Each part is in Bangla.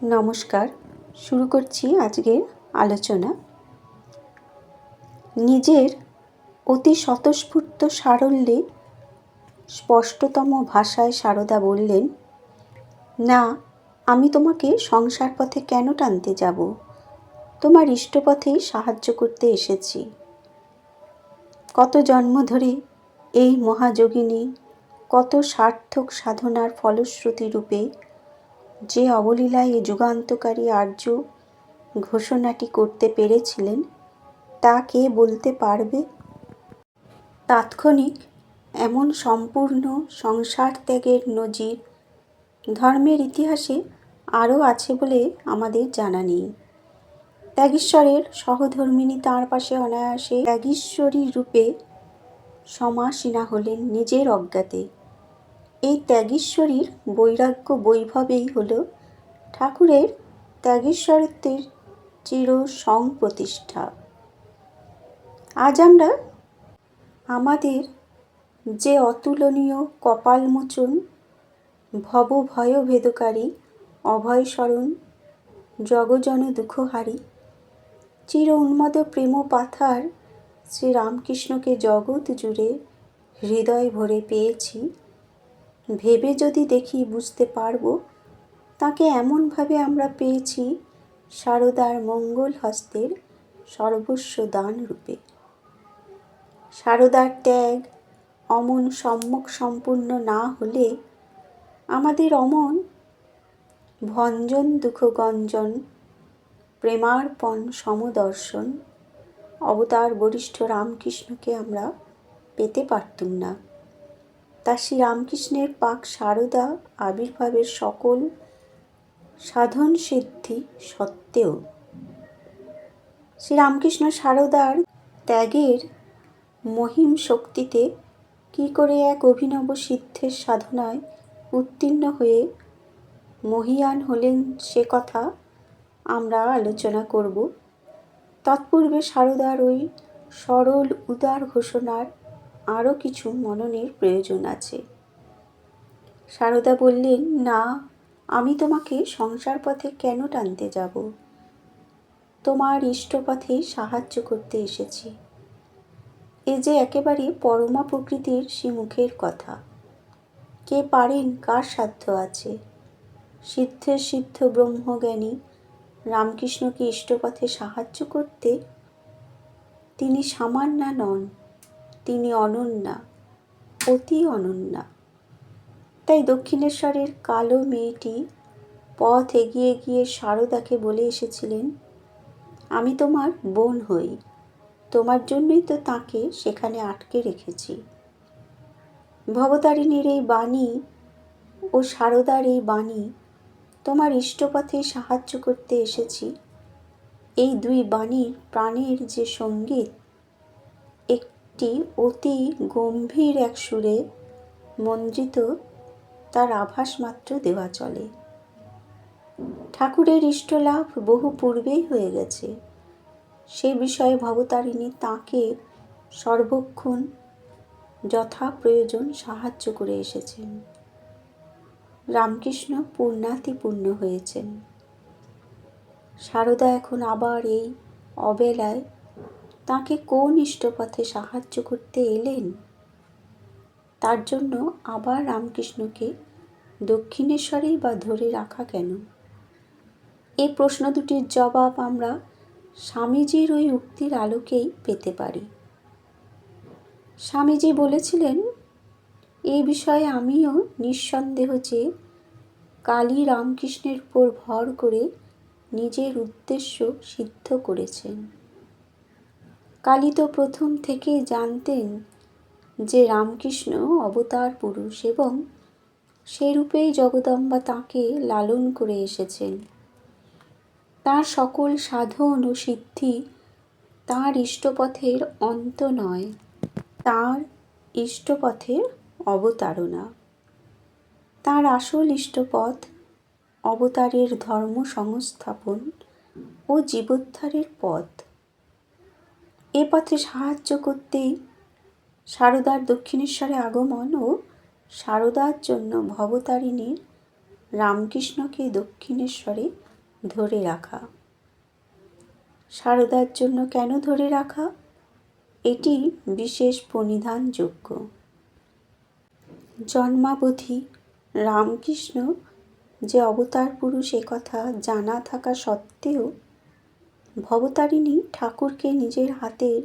নমস্কার। শুরু করছি আজকের আলোচনা। নিজের অতি স্বতঃস্ফূর্ত সারল্যে স্পষ্টতম ভাষায় সারদা বললেন, না, আমি তোমাকে সংসার পথে কেন টানতে যাব? তোমার ইষ্টপথেই সাহায্য করতে এসেছি। কত জন্ম ধরে এই মহাযোগিনী, কত সার্থক সাধনার ফলশ্রুতি রূপে যে অবলীলায় এ যুগান্তকারী আর্য ঘোষণাটি করতে পেরেছিলেন, তা কে বলতে পারবে? তাৎক্ষণিক এমন সম্পূর্ণ সংসার ত্যাগের নজির ধর্মের ইতিহাসে আরও আছে বলে আমাদের জানা নেই। ত্যাগীশ্বরের সহধর্মিনী তাঁর পাশে অনায়াসে ত্যাগীশ্বরী রূপে সমাসীনা হলেন নিজের অজ্ঞাতে। এই ত্যাগীশ্বরীর বৈরাগ্য বৈভবেই হল ঠাকুরের ত্যাগীশ্বরত্বের চির সংপ্রতিষ্ঠা আজ আমরা আমাদের যে অতুলনীয় কপালমোচন ভব ভয় ভেদকারী অভয় স্মরণ জগজন দুঃখহারী চির উন্মদ প্রেম পাথার শ্রীরামকৃষ্ণকে জগৎ জুড়ে হৃদয় ভরে পেয়েছি ভেবে যদি দেখি বুঝতে পারব, তাকে এমনভাবে আমরা পেয়েছি সারদার মঙ্গল হস্তের সর্বস্ব দান রূপে। সারদার ত্যাগ অমন সম্যক সম্পূর্ণ না হলে আমাদের অমন ভঞ্জন দুঃখগঞ্জন প্রেমার্পণ, সমদর্শন, অবতার বরিষ্ঠ রামকৃষ্ণকে আমরা পেতে পারতুম না। তা শ্রী রামকৃষ্ণের পাক সারদা আবির্ভাবের সকল সাধন সিদ্ধি সত্ত্বেও শ্রীরামকৃষ্ণ সারদার ত্যাগের মহিম শক্তিতে কি করে এক অভিনব সিদ্ধের সাধনায় উত্তীর্ণ হয়ে মহিয়ান হলেন সে কথা আমরা আলোচনা করব। তৎপূর্বে সারদার ওই সরল উদার ঘোষণার আরও কিছু মননের প্রয়োজন আছে। সারদা বললেন, না, আমি তোমাকে সংসার পথে কেন টানতে যাব? তোমার ইষ্টপথেই সাহায্য করতে এসেছি। এ যে একেবারে পরমা প্রকৃতির সে মুখের কথা। কে পারেন, কার সাধ্য আছে? সিদ্ধের সিদ্ধ ব্রহ্মজ্ঞানী রামকৃষ্ণকে ইষ্টপথে সাহায্য করতে তিনি সামান্যা নন। তিনি অনন্যা, অতি অনন্যা। তাই দক্ষিণেশ্বরের কালো মেয়েটি পথ এগিয়ে গিয়ে সারদাকে বলে এসেছিলেন, আমি তোমার বোন হই, তোমার জন্যই তো তাকে সেখানে আটকে রেখেছি। ভবতারিণীর এই বাণী ও সারদার এই বাণী তোমার ইষ্টপথে সাহায্য করতে এসেছি। এই দুই বাণীর প্রাণের যে সংগীত একটি অতি গম্ভীর এক সুরে মন্ত্রিত তার আভাস মাত্র দেওয়া চলে। ঠাকুরের ইষ্টলাভ বহু পূর্বেই হয়ে গেছে। সে বিষয়ে ভবতারিণী তাকে সর্বক্ষণ যথা প্রয়োজন সাহায্য করে এসেছেন। রামকৃষ্ণ পূর্ণাতিপূর্ণ হয়েছেন। সারদা এখন আবার এই অবেলায় তাকে কোন ইষ্টপথে সাহায্য করতে এলেন? তার জন্য আবার রামকৃষ্ণকে দক্ষিণেশ্বরেই বা ধরে রাখা কেন? এই প্রশ্ন দুটির জবাব আমরা স্বামীজির ওই উক্তির আলোকেই পেতে পারি। স্বামীজি বলেছিলেন এই বিষয়ে আমিও নিঃসন্দেহ যে কালী রামকৃষ্ণের উপর ভর করে নিজের উদ্দেশ্য সিদ্ধ করেছেন। কালী তো প্রথম থেকেই জানতেন যে রামকৃষ্ণ অবতার পুরুষ এবং সেরূপেই জগদম্বা তাকে লালন করে এসেছেন। তার সকল সাধন ও সিদ্ধি তার ইষ্টপথের অন্ত নয়, তার ইষ্টপথের অবতারণা। তার আসল ইষ্টপথ অবতারের ধর্ম সংস্থাপন ও জীবোদ্ধারের পথ। এ পথে সাহায্য করতেই সারদার দক্ষিণেশ্বরে আগমন ও সারদার জন্য ভবতারিণীর রামকৃষ্ণকে দক্ষিণেশ্বরে ধরে রাখা। সারদার জন্য কেন ধরে রাখা? এটি বিশেষ প্রণিধানযোগ্য জন্মাবধি রামকৃষ্ণ যে অবতার পুরুষ কথা জানা থাকা সত্ত্বেও ভবতারিণী ঠাকুরকে নিজের হাতের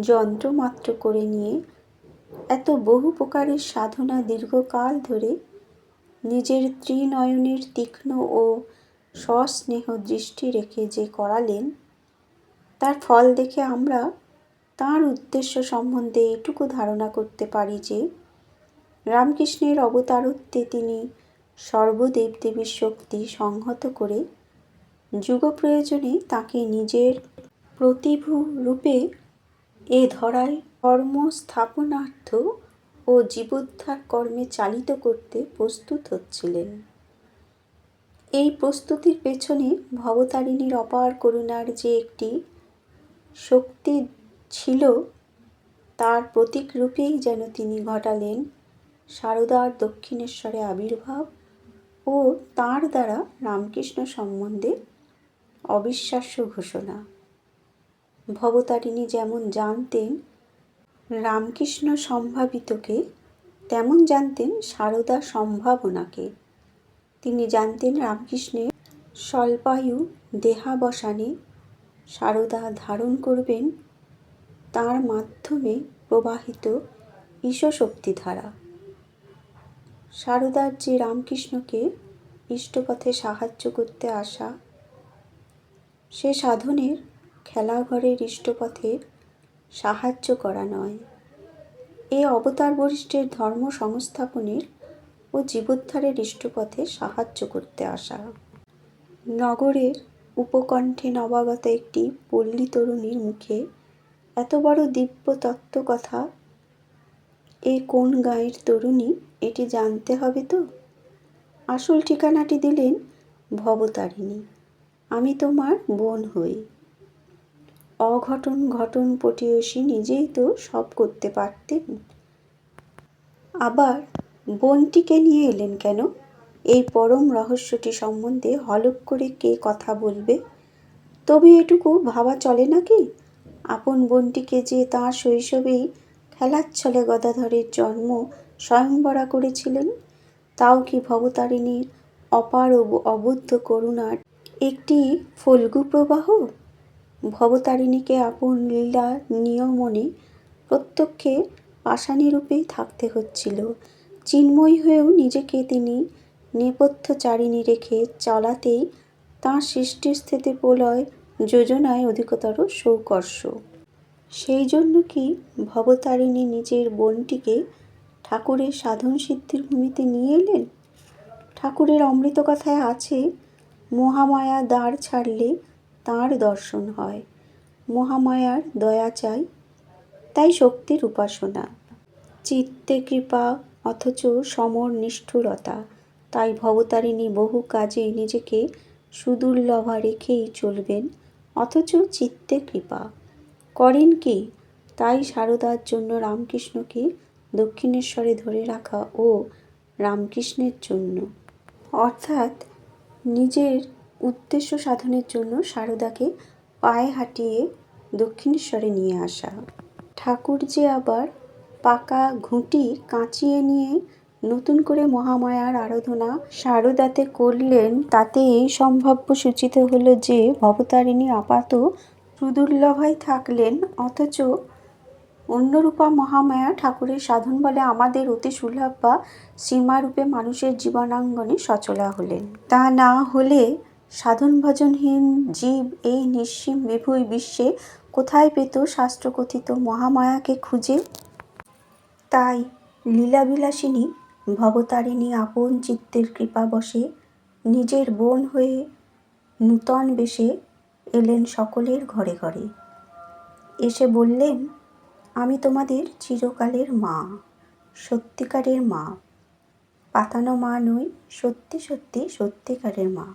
যন্ত্রমাত্র করে নিয়ে এত বহু প্রকারের সাধনা দীর্ঘকাল ধরে নিজের ত্রিনয়নের তীক্ষ্ণ ও সস্নেহ দৃষ্টি রেখে যে করালেন, তার ফল দেখে আমরা তার উদ্দেশ্য সম্বন্ধে এটুকু ধারণা করতে পারি যে রামকৃষ্ণের অবতারত্বে তিনি সর্বদেব দেবীর শক্তি সংহত করে যুগ প্রয়োজনে তাকে নিজের প্রতিভু রূপে এ ধরায় কর্ম স্থাপনার্থ ও জীবোদ্ধার কর্মে চালিত করতে প্রস্তুত হচ্ছিলেন। এই প্রস্তুতির পেছনে ভবতারিণীর অপার করুণার যে একটি শক্তি ছিল, তার প্রতীক রূপেই যেন তিনি ঘটালেন সারদার দক্ষিণেশ্বরে আবির্ভাব ও তার দ্বারা রামকৃষ্ণ সম্বন্ধে অবিশ্বাস্য ঘোষণা। ভবতারিণী যেমন জানতেন রামকৃষ্ণ সম্ভাবিতকে, তেমন জানতেন সারদা সম্ভাবনাকে। তিনি জানতেন রামকৃষ্ণের স্বল্পায়ু দেহাবসানে সারদা ধারণ করবেন তার মাধ্যমে প্রবাহিত ধারা সারদার যে রামকৃষ্ণকে ইষ্টপথে সাহায্য করতে আসা সে সাধনের খেলাঘরের ইষ্টপথের সাহায্য করা নয়। এ অবতার বরিষ্ঠের ধর্ম সংস্থাপনের ও জীবোদ্ধারের ইষ্টপথে সাহায্য করতে আসা। নগরের উপকণ্ঠে নবাগত একটি পল্লী তরুণীর মুখে এত বড় দিব্য তত্ত্ব কথা এ কোন গাঁয়ের তরুণী, এটি জানতে হবে তো? আসল ঠিকানাটি দিলেন ভবতারিণী। আমি তোমার বোন হই। অঘটন ঘটন পটীয়সী নিজেই তো সব করতে পারতেন। আবার বোনটিকে নিয়ে এলেন কেন? এই পরম রহস্যটি সম্বন্ধে হলক করে কে কথা বলবে? তবে এটুকু ভাবা চলে নাকি আপন বোনটিকে যে তাঁর শৈশবেই খেলার ছলে গদাধরের জন্ম স্বয়ংবরা করেছিলেন, তাও কি ভবতারিণীর অপার অবুদ্ধ করুণার একটি ফল্গু প্রবাহ? ভবতারিণীকে আপন লীলা নিয়মনে প্রত্যক্ষে পাষাণীরূপেই থাকতে হচ্ছিল। চিন্ময়ী হয়েও নিজেকে তিনি নেপথ্যচারিণী রেখে চলাতেই তাঁর সৃষ্টিস্থিতি প্রলয় যোজনায় অধিকতর সৌকর্ষ। সেই জন্য কি ভবতারিণী নিজের বোনটিকে ঠাকুরের সাধন সিদ্ধির ভূমিতে নিয়ে এলেন? ঠাকুরের অমৃত কথায় আছে মহামায়া দ্বার ছাড়লে তাঁর দর্শন হয়। মহামায়ার দয়া চাই, তাই শক্তির উপাসনা। চিত্তে কৃপা, অথচ সমর নিষ্ঠুরতা। তাই ভবতারিণী বহু কাজে নিজেকে সুদুর্লভা রেখেই চলবেন, অথচ চিত্তে কৃপা। করেন কি? তাই সারদার জন্য রামকৃষ্ণকে দক্ষিণেশ্বরে ধরে রাখা ও রামকৃষ্ণের জন্য। অর্থাৎ নিজের উদ্দেশ্য সাধনের জন্য সারদাকে পায়ে হাঁটিয়ে দক্ষিণেশ্বরে নিয়ে আসা। ঠাকুর যে আবার পাকা ঘুঁটি কাঁচিয়ে নিয়ে নতুন করে মহামায়ার আরাধনা সারদাতে করলেন, তাতে এই সম্ভাব্য সূচিত হলো যে ভবতারিণী আপাত সুদুর্লভাই থাকলেন, অথচ অন্যরূপা মহামায়া ঠাকুরের সাধন বলে আমাদের অতি সুলভ বা সীমারূপে মানুষের জীবনাঙ্গনে সচলা হলেন। তা না হলে সাধন ভজনহীন জীব এই নিঃসীম বিভুই বিশ্বে কোথায় পেত শাস্ত্রকথিত মহামায়াকে খুঁজে? তাই লীলাবিলাসিনী ভবতারিণী আপন চিত্তের কৃপাবশে নিজের বোন হয়ে নূতন বেশে এলেন সকলের ঘরে ঘরে। এসে বললেন, আমি তোমাদের চিরকালের মা, সত্যিকারের মা, পাতানো মা নই, সত্যি সত্যি সত্যিকারের মা।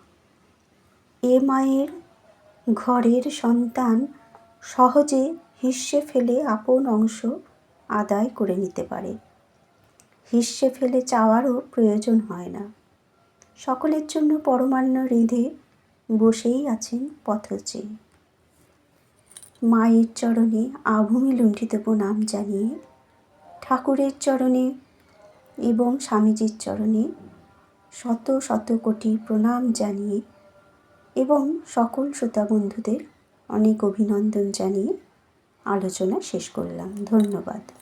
এ মায়ের ঘরের সন্তান সহজে হিস্সে ফেলে আপন অংশ আদায় করে নিতে পারে। হিস্সে ফেলে চাওয়ারও প্রয়োজন হয় না। সকলের জন্য পরমান্ন রেঁধে বসেই আছেন পথচে। মায়ের চরণে আভূমি লুণ্ঠিত প্রণাম জানিয়ে, ঠাকুরের চরণে এবং স্বামীজির চরণে শত শত কোটি প্রণাম জানিয়ে এবং সকল শ্রোতা বন্ধুদের অনেক অভিনন্দন জানিয়ে আলোচনা শেষ করলাম। ধন্যবাদ।